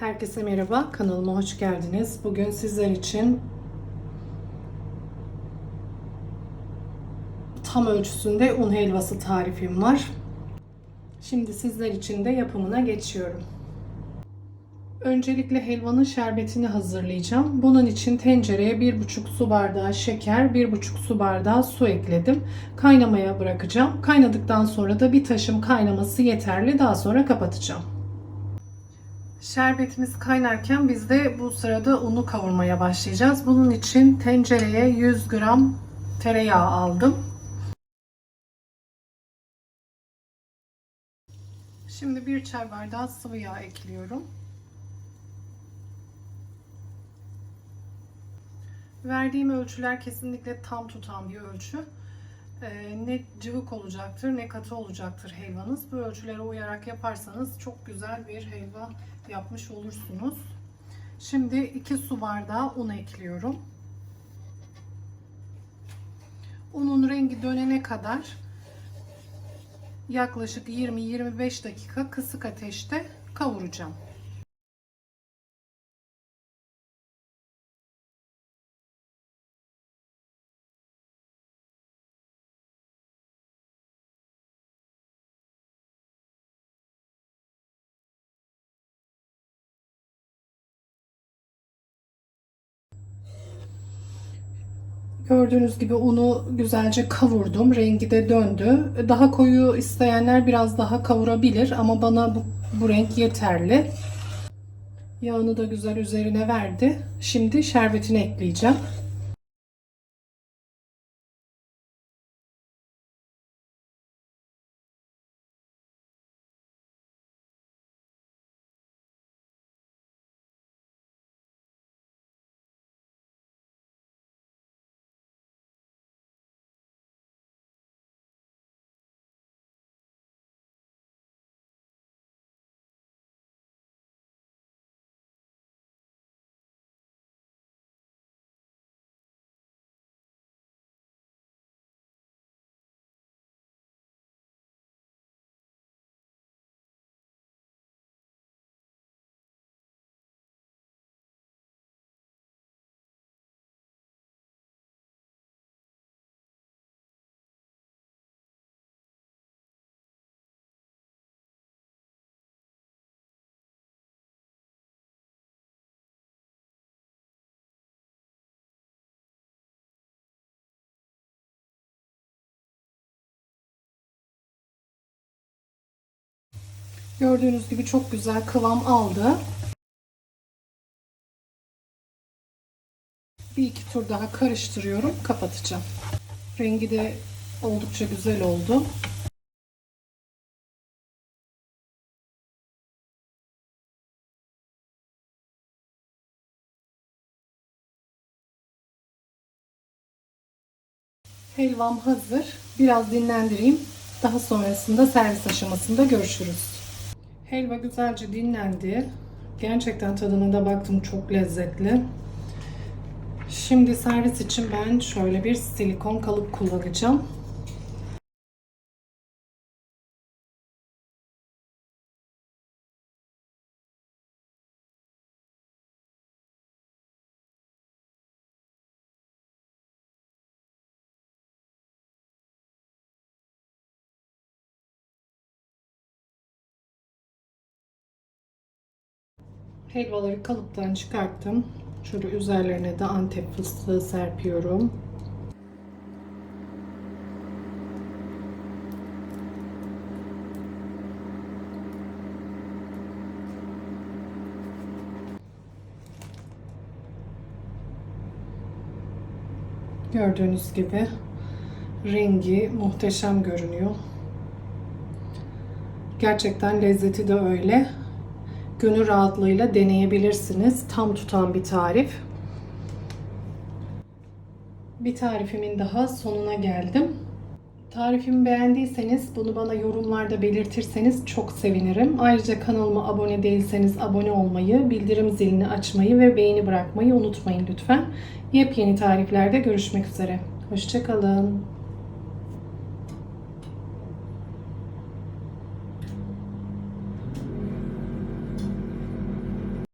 Herkese merhaba, kanalıma hoş geldiniz. Bugün sizler için tam ölçüsünde un helvası tarifim var. Şimdi sizler için de yapımına geçiyorum. Öncelikle helvanın şerbetini hazırlayacağım. Bunun için tencereye 1,5 su bardağı şeker, 1,5 su bardağı su ekledim. Kaynamaya bırakacağım. Kaynadıktan sonra da bir taşım kaynaması yeterli. Daha sonra kapatacağım. Şerbetimiz kaynarken biz de bu sırada unu kavurmaya başlayacağız. Bunun için tencereye 100 gram tereyağı aldım. Şimdi bir çay bardağı sıvı yağ ekliyorum. Verdiğim ölçüler kesinlikle tam tutan bir ölçü. Ee, ne cıvık olacaktır ne katı olacaktır helvanız. Bu ölçülere uyarak yaparsanız çok güzel bir helva yapmış olursunuz. Şimdi 2 su bardağı un ekliyorum. Unun rengi dönene kadar yaklaşık 20-25 dakika kısık ateşte kavuracağım. Gördüğünüz gibi unu güzelce kavurdum. Rengi de döndü. Daha koyu isteyenler biraz daha kavurabilir ama bana bu, bu renk yeterli. Yağını da güzel üzerine verdi. Şimdi şerbetini ekleyeceğim. Gördüğünüz gibi çok güzel kıvam aldı. Bir iki tur daha karıştırıyorum. Kapatacağım. Rengi de oldukça güzel oldu. Helvam hazır. Biraz dinlendireyim. Daha sonrasında servis aşamasında görüşürüz. Helva güzelce dinlendi. Gerçekten tadına da baktım çok lezzetli. Şimdi servis için ben şöyle bir silikon kalıp kullanacağım. Helvaları kalıptan çıkarttım. Şöyle üzerlerine de antep fıstığı serpiyorum. Gördüğünüz gibi rengi muhteşem görünüyor. Gerçekten lezzeti de öyle gönül rahatlığıyla deneyebilirsiniz. Tam tutan bir tarif. Bir tarifimin daha sonuna geldim. Tarifimi beğendiyseniz bunu bana yorumlarda belirtirseniz çok sevinirim. Ayrıca kanalıma abone değilseniz abone olmayı, bildirim zilini açmayı ve beğeni bırakmayı unutmayın lütfen. Yepyeni tariflerde görüşmek üzere. Hoşçakalın.